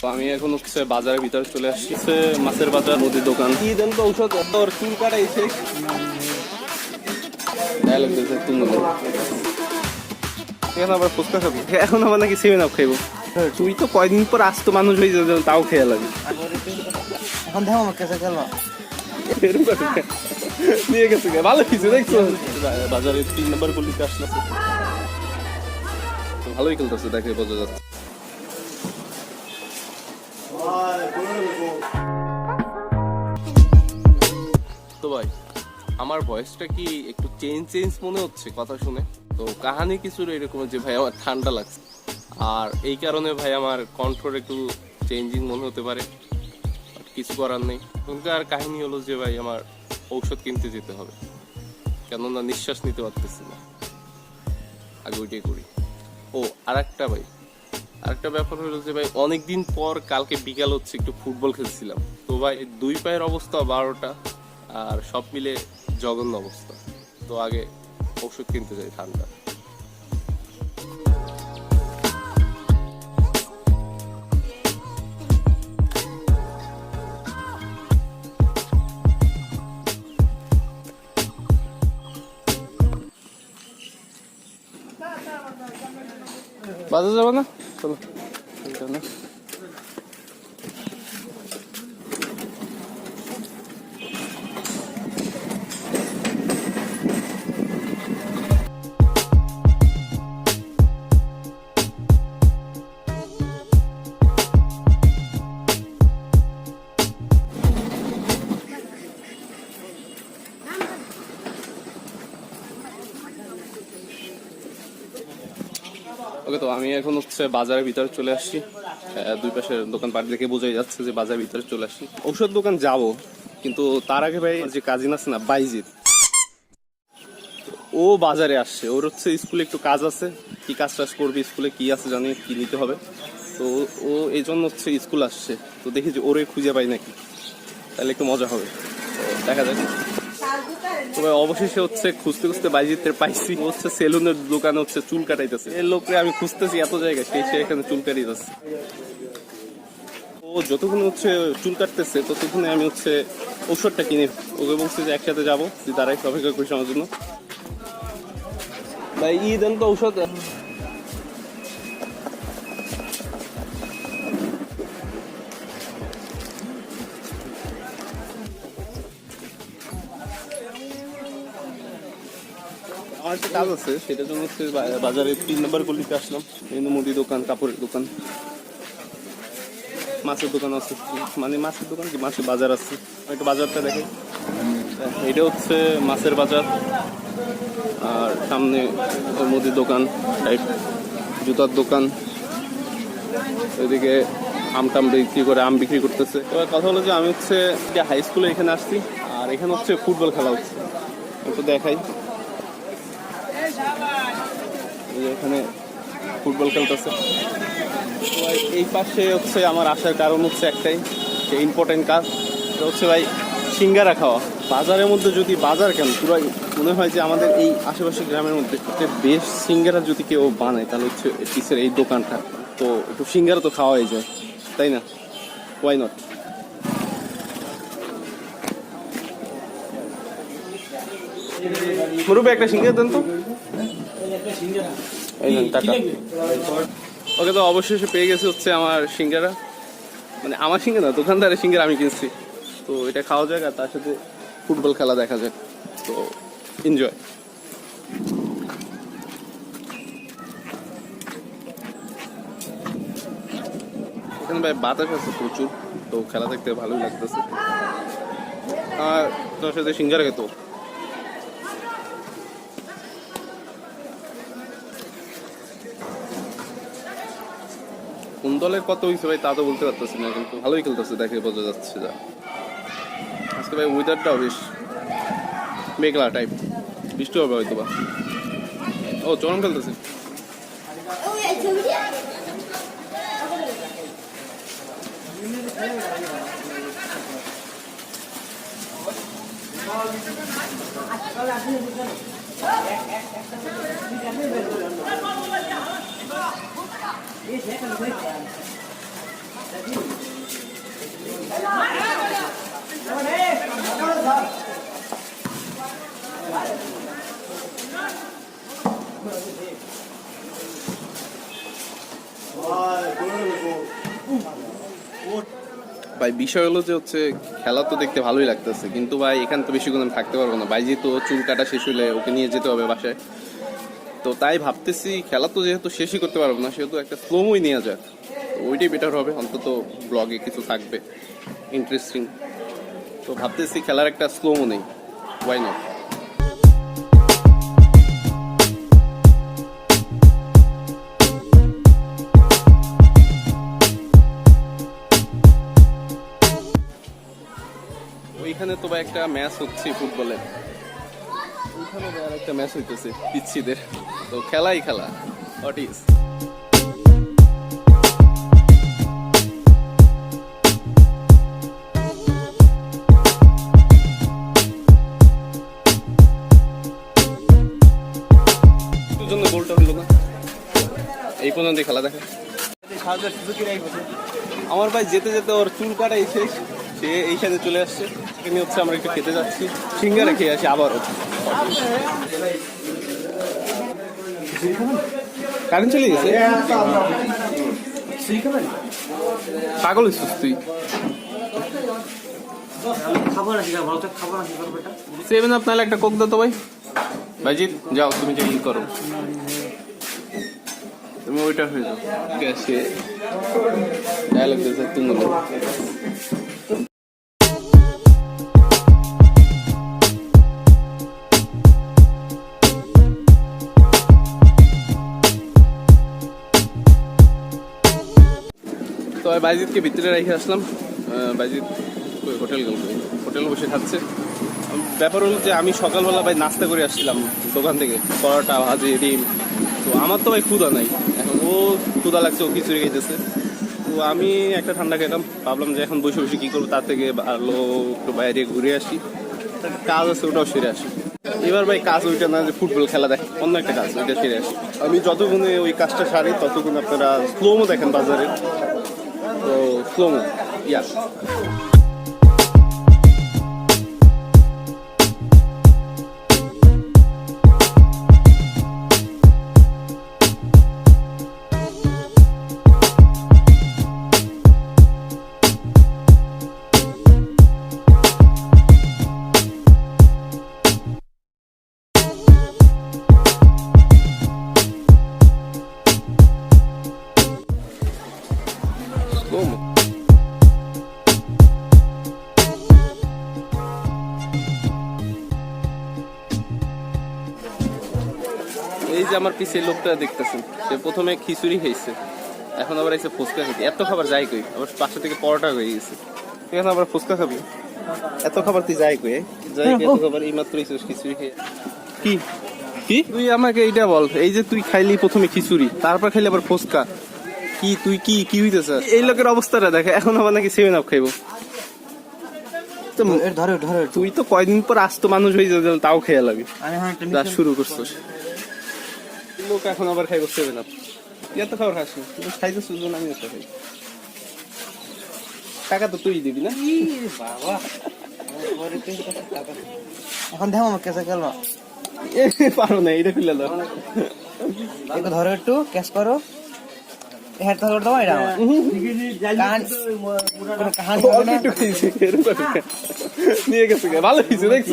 তো আমি এখন হচ্ছে বাজারের ভিতরে চলে আসছি। মাছের বাজার মুদির দোকান। কি দেন তো ঔষধ তোর চুল কাটাইছে ডায়লগ দিয়েছে এখন আবার ফুচকা খাবি? এখন আবার নাকি সেভেন আপ খাইবো। তুই তো কয়দিন পর আসতো মানুষ হয়ে যাবে তাও খেয়ে লাগে। এখন দেখো আমার কাছে খেলবা। নিয়ে গেছে ভালো কিছু দেখছ? বাজারে তিন নম্বর গলিতে আসলাছে ভালোই খেলতেছে, দেখে বোঝা যাচ্ছে। তো ভাই, আমার ভয়েসটা কি একটু চেঞ্জ চেঞ্জ মনে হচ্ছে কথা শুনে? তো কাহানি কিছু এরকম যে ভাই, আমার ঠান্ডা লাগছে। আর এই কারণে ভাই, আমার কণ্ঠর একটু চেঞ্জিং মনে হতে পারে। কিছু করার নেই। কিন্তু আর কাহিনী হলো যে ভাই, আমার ঔষধ কিনতে যেতে হবে। কেননা নিঃশ্বাস নিতে পারতেছি না। আগে ওইটাই করি। ও আর একটা ভাই। আরেকটা ব্যাপার হলো যে ভাই, অনেকদিন পর কালকে বিকাল হচ্ছে একটু ফুটবল খেলছিলাম। তো ভাই, দুই পায়ের অবস্থা বারোটা, আর সব মিলে জঘন্য অবস্থা। তো আগে ওষুধ কিনতে চাই ঠান্ডা। বাজার যাব না চলো না। ওকে তো আমি এখন হচ্ছে বাজারের ভিতরে চলে আসছি। দুই পাশের দোকান পাট দেখে বোঝাই যাচ্ছে যে বাজারের ভিতরে চলে আসছি। ঔষধ দোকান যাব, কিন্তু তার আগে ভাই যে কাজিন আছে না, বাইজিৎ, ও বাজারে আসছে। ওর হচ্ছে স্কুলে একটু কাজ আছে। কি কাজ টাজ করবে, স্কুলে কি আছে জানি, কি নিতে হবে। তো ও এই জন্য হচ্ছে স্কুল আসছে। তো দেখি যে ওরে খুঁজে পাই নাকি। তাহলে একটু মজা হবে। দেখা যাক। তবে অবশেষে হচ্ছে খুঁজতে খুঁজতে বাইজিতে পাইছি। হচ্ছে সেলুনের দোকানে হচ্ছে চুল কাটাইতেছে। এই লোকরে আমি খুঁজতেছি এত জায়গায়, সে সে এখানে চুল কাটাইতেছে ও যতক্ষণ হচ্ছে চুল কাটতেছে, ততক্ষণে আমি হচ্ছে ঔষধটা কিনে ওকে বলছি যে একসাথে যাব তুই অপেক্ষা করিস আমার জন্য। ভাই ই দেন তো ঔষধ। কাজ আছে, সেটার জন্য হচ্ছে বাজারে তিন নম্বর গলিতে আসলাম। এই মুদি দোকান, কাপড়ের দোকান। মাছের দোকান আছে। মানে মাছের দোকান কি? মাছের বাজার আছে। একটু বাজারটা দেখে। এটা হচ্ছে মাছের বাজার। আর সামনে মুদির দোকান টাইপ জুতার দোকান। এদিকে আম টাম বিক্রি করে, আম বিক্রি করতেছে। এবার কথা হলো যে আমি হচ্ছে হাই স্কুলে এখানে আসছি, আর এখানে হচ্ছে ফুটবল খেলা হচ্ছে। একটু দেখাই এই যে এখানে ফুটবল খেলতেছে। এই পাশে হচ্ছে আমার আসার কারণ হচ্ছে একটাই, যে ইম্পর্টেন্ট কাজ, সেটা হচ্ছে ভাই সিঙ্গারা খাওয়া। বাজারের মধ্যে যদি বাজার কেন পুরো মনে হয় যে আমাদের এই আশেপাশে গ্রামের মধ্যে বেশ সিঙ্গারা যদি কেউ বানায়, তাহলে হচ্ছে পিসের এই দোকানটা। তো একটু সিঙ্গারা তো খাওয়াই যায়, তাই না? ওয়াই নট মুরুবে একটা সিঙ্গারা দেন তো। এই নেন টাকা। ওকে তো অবশেষে পেয়ে গেছে হচ্ছে আমার সিঙ্গারা। মানে আমার সিঙ্গারা দোকানদারের সিঙ্গারা আমি কিনছি। তো এটা খাওয়া যাক আর তার সাথে ফুটবল খেলা দেখা যাক। তো এনজয় এখানে ভাই বাতাস আছে প্রচুর তো খেলা দেখতে ভালোই লাগতেছে। আর তার সাথে সিঙ্গারা খেত দলের কত হয়েছে ভাই তা তো বলতে পারতেছি না, কিন্তু ভালোই খেলতেছে, দেখে বোঝা যাচ্ছে যা। আজকে ভাই ওয়েদারটাও বেশ মেঘলা টাইপ বৃষ্টি হবে হয়তো বা ও, চরম খেলতেছে। ভাই, বিষয় হলো যে হচ্ছে খেলা তো দেখতে ভালোই লাগতেছে, কিন্তু ভাই এখানে তো বেশিক্ষণ থাকতে পারব না। ভাই, যেহেতু চুল কাটা শেষ হলে ওকে নিয়ে যেতে হবে বাসায়। তো তাই ভাবতেছি খেলা তো যেহেতু শেষই করতে পারব না, সেহেতু একটা স্লোমোই নেওয়া যাক। ওইটাই বেটার হবে, অন্তত ব্লগে কিছু থাকবে ইন্টারেস্টিং তো ভাবতেছি খেলার একটা স্লোমো নেই ওয়াই নট ওইখানে তো একটা ম্যাচ হচ্ছে ফুটবলের ওইখানে আর একটা ম্যাচ হইতেছে, পিচ্ছিদের। তো খেলাই খেলা হোয়াট ইজ জন্য হলো না? এই পর্যন্ত খেলা দেখা। আমার ভাই যেতে যেতে ওর চুল কাটাই শেষ, সে এইখানে চলে আসছে। এখানে হচ্ছে আমরা একটু খেতে যাচ্ছি। সিঙ্গারা খেয়ে আসি আবারও। কারেন্ট চলে গেছে পাগল হইছিস তুই। সেভেন আপ নাহলে একটা কোক দাও তো ভাই। ভাইজিৎ যাও তুমি যে ই করো। তুমি ওইটা হয়ে যাও। ক্যাশে ডায়লগ দিয়েছে তুমি বাইজিৎকে ভিতরে রেখে আসলাম। বাইজিৎ হোটেল গেল হোটেল বসে খাচ্ছে। ব্যাপার হলো যে আমি সকালবেলা ভাই নাস্তা করে আসছিলাম দোকান থেকে, পরোটা, ভাজি, ডিম। তো আমার তো ভাই ক্ষুধা নাই। এখন ও ক্ষুধা লাগছে, ও খিচুড়ি খাইতেছে। তো আমি একটা ঠান্ডা খেলাম ভাবলাম যে এখন বসে বসে কী করব, তার থেকে ভালো একটু বাইরে ঘুরে আসি। কাজ আছে, ওটাও সেরে আসি। এবার ভাই কাজ ওইটা না যে ফুটবল খেলা দেখ, অন্য একটা কাজ, ওইটা সেরে আসি। আমি যতক্ষণে ওই কাজটা সারি, ততক্ষণ আপনারা স্লোমো দেখেন বাজারে। তো স্লোমো ইয়া এই যে আমার পিছিয়ে লোকটা দেখতেছেন সে প্রথমে খিচুড়ি খাইছে এখন আবার এসে ফুচকা খাইছে এত খাবার যাই কই? আবার পাশে থেকে পরোটা হয়ে গেছে। এখন আবার ফুচকা খাবি? এত খাবার তুই যাই কই? যাই এত খাবার এই মাত্র খিচুড়ি খেয়ে। কি? কি? তুই আমাকে এইটা বল এই যে তুই খাইলি প্রথমে খিচুড়ি তারপর খাইলি আবার ফুচকা। কি তুই কি কি হইতেছে? এই লোকের অবস্থাটা দেখে এখন আবার নাকি সেভেন আপ খাইবো। তো ধরে ধরে তুই তো কয়দিন পর আসতো মানুষ হয়ে যাবে তাও খেয়ে লাগবি আমি এখন একটা যা মিশন- শুরু করছিস। লোক এখন আবার খাইব সেভেন আপ তুই এত খাবার খাস না খাইতে সুযোগ আমি এত খাই। টাকা তো তুই দিবি না? ই বাবা। এখন দেখো আমার কেসে গেল এ, পারো না এটা খুলে দাও একটু ধরো একটু ক্যাশ করো। হ্যাঁ ধরো দাও এটা হবে না। নিয়ে গেছে ভালো হয়েছে দেখছ?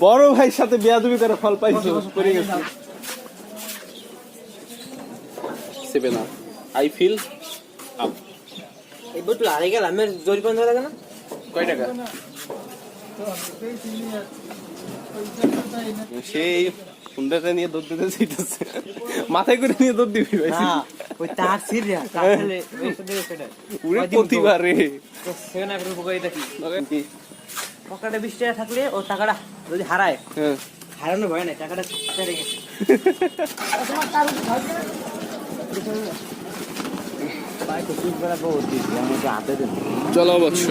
বড় ভাইয়ের সাথে বেয়াদবি করে ফল পাইছো করে গেছে। Seven up I fill up এই বটু আরে গেল জোর বন্ধ লাগে না? কয় টাকা? সেই নিয়ে দৌড় দিতে চাইতেছে। মাথায় করে নিয়ে দৌড় দিবি ভাই। না ওই তার সিরিয়া সেটা উড়ে প্রতিবার রে। সেখানে একটা উপকারিতা কি কি? পকেটে বিশ টাকা থাকলে ও টাকাটা যদি হারায় হ্যাঁ। হারানো ভয় নাই টাকাটা পেরে গেছে। চলো বৎস